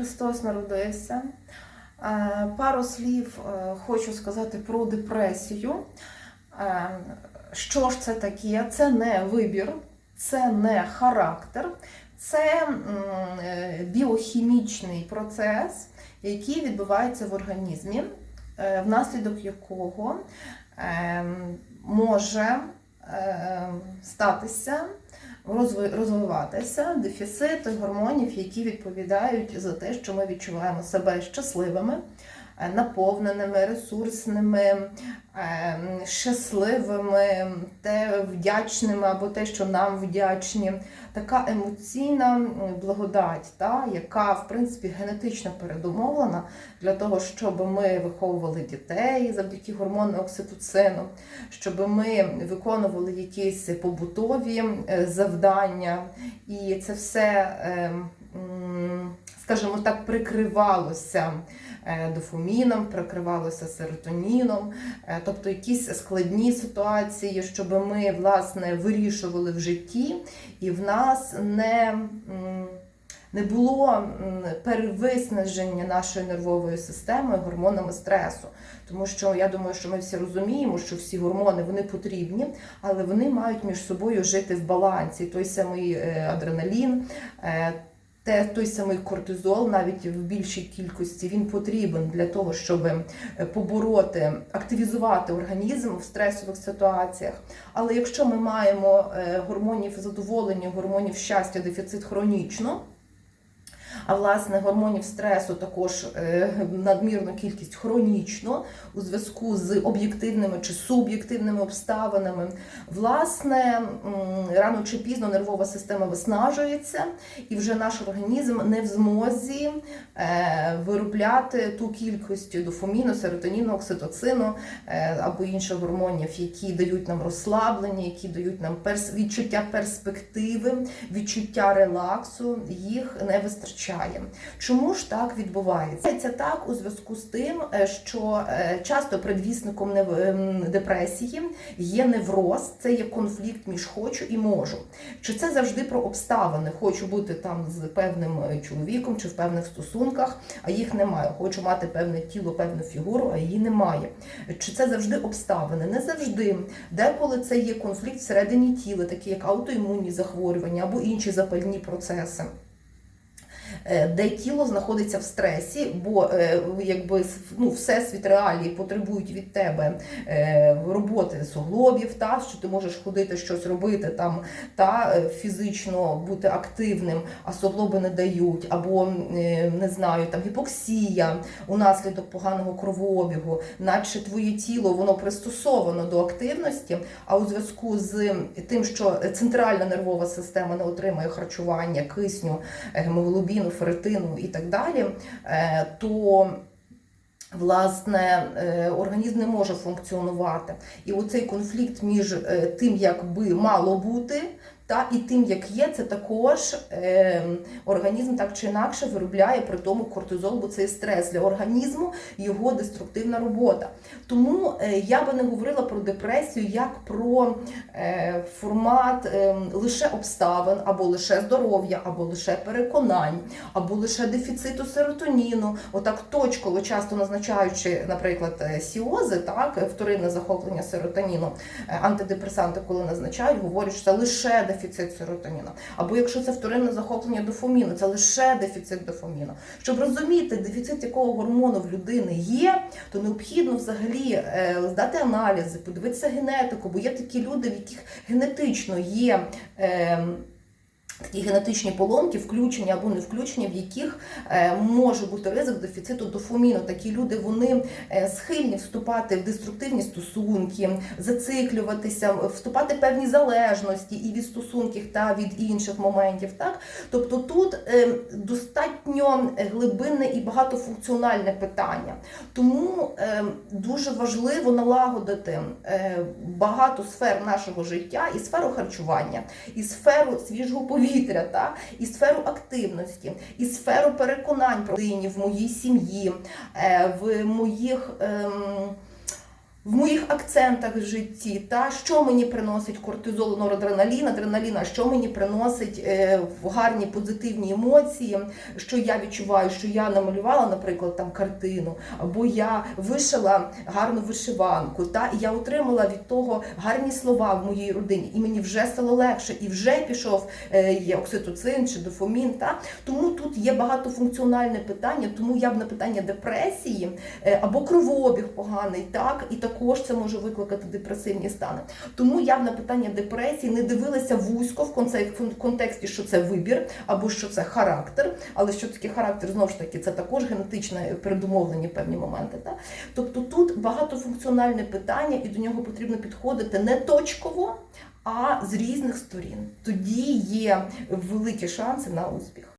Христос народився. Е, Пару слів е, хочу сказати про депресію. Е, Що ж це таке? Це не вибір, це не характер, це біохімічний процес, який відбувається в організмі, внаслідок якого е, може статися розвиватися дефіцит гормонів, які відповідають за те, що ми відчуваємо себе щасливими, наповненими, ресурсними, е, щасливими, те вдячними або те, що нам вдячні. Така емоційна благодать, та, яка в принципі генетично передумовлена для того, щоб ми виховували дітей завдяки гормону окситоцину, щоб ми виконували якісь побутові е, завдання, і це все, е, скажімо так, прикривалося е, дофаміном, прикривалося серотоніном, е, тобто якісь складні ситуації, щоб ми власне вирішували в житті, і в нас не. не було перевиснаження нашої нервової системи гормонами стресу. Тому що я думаю, що ми всі розуміємо, що всі гормони вони потрібні, але вони мають між собою жити в балансі. Той самий е, адреналін, те, той самий кортизол, навіть в більшій кількості, він потрібен для того, щоб е, побороти, активізувати організм в стресових ситуаціях. Але якщо ми маємо е, гормонів задоволення, гормонів щастя, дефіцит хронічно. А власне гормонів стресу також е, надмірну кількість хронічно у зв'язку з об'єктивними чи суб'єктивними обставинами. Власне, рано чи пізно нервова система виснажується, і вже наш організм не в змозі е, виробляти ту кількість дофаміну, серотоніну, окситоцину е, або інших гормонів, які дають нам розслаблення, які дають нам перс- відчуття перспективи, відчуття релаксу. Їх не вистачає. Чому ж так відбувається? Це так у зв'язку з тим, е, що е, часто предвісником ем, депресії є невроз, це є конфлікт між хочу і можу. Чи це завжди про обставини? Хочу бути там з певним е, чоловіком чи в певних стосунках, а їх немає. Хочу мати певне тіло, певну фігуру, а її немає. Чи це завжди обставини? Не завжди. Деколи це є конфлікт всередині тіла, такі як аутоімунні захворювання або інші запальні процеси. Е, Де тіло знаходиться в стресі, бо е, якби ну, всесвіт реалії потребують від тебе е, роботи суглобів, та що ти можеш ходити, щось робити там та фізично бути активним, а суглоби не дають, або не знаю, там гіпоксія унаслідок поганого кровообігу, наче твоє тіло воно пристосовано до активності, а у зв'язку з тим, що центральна нервова система не отримує харчування, кисню, е, ферритину і так далі, е, то Власне, е, організм не може функціонувати. І оцей конфлікт між е, тим, як би мало бути, та і тим, як є, це також е, організм так чи інакше виробляє при тому кортизол, бо це стрес для організму, його деструктивна робота. Тому е, я би не говорила про депресію як про е, формат е, лише обставин, або лише здоров'я, або лише переконань, або лише дефіциту серотоніну. Отак точково, часто назначаючи, наприклад, е, сіози, так, вторинне захоплення серотоніну, е, антидепресанти, коли назначають, говорять, що це лише дефіцит серотоніну. Або якщо це вторинне захоплення дофаміну, це лише дефіцит дофаміну. Щоб розуміти, дефіцит якого гормону в людини є, то необхідно взагалі е, здати аналізи, подивитися генетику, бо є такі люди, в яких генетично є. Такі генетичні поломки, включення або не включення, в яких е, може бути ризик дефіциту дофаміну. Такі люди вони е, схильні вступати в деструктивні стосунки, зациклюватися, вступати в певні залежності і від стосунків та від інших моментів. Так, тобто тут е, достатньо глибинне і багатофункціональне питання. Тому дуже важливо налагодити багато сфер нашого життя і сферу харчування, і сферу свіжого повітря, та, і сферу активності, і сферу переконань про людині в моїй сім'ї, е, в моїх. ем, в моїх акцентах в житті, та що мені приносить кортизол, норадреналін, адреналін, а що мені приносить е, гарні позитивні емоції, що я відчуваю, що я намалювала, наприклад, там картину, або я вишила гарну вишиванку, та і я отримала від того гарні слова в моїй родині, і мені вже стало легше, і вже пішов е, є окситоцин чи дофамін. Та тому тут є багатофункціональне питання, тому я б на питання депресії е, або кровообіг поганий, так і також це може викликати депресивні стани. Тому я б на питання депресії не дивилася вузько в контексті, що це вибір або що це характер. Але що таке характер знову ж таки, це також генетично передумовлені певні моменти. Так? Тобто тут багатофункціональне питання, і до нього потрібно підходити не точково, а з різних сторін. Тоді є великі шанси на успіх.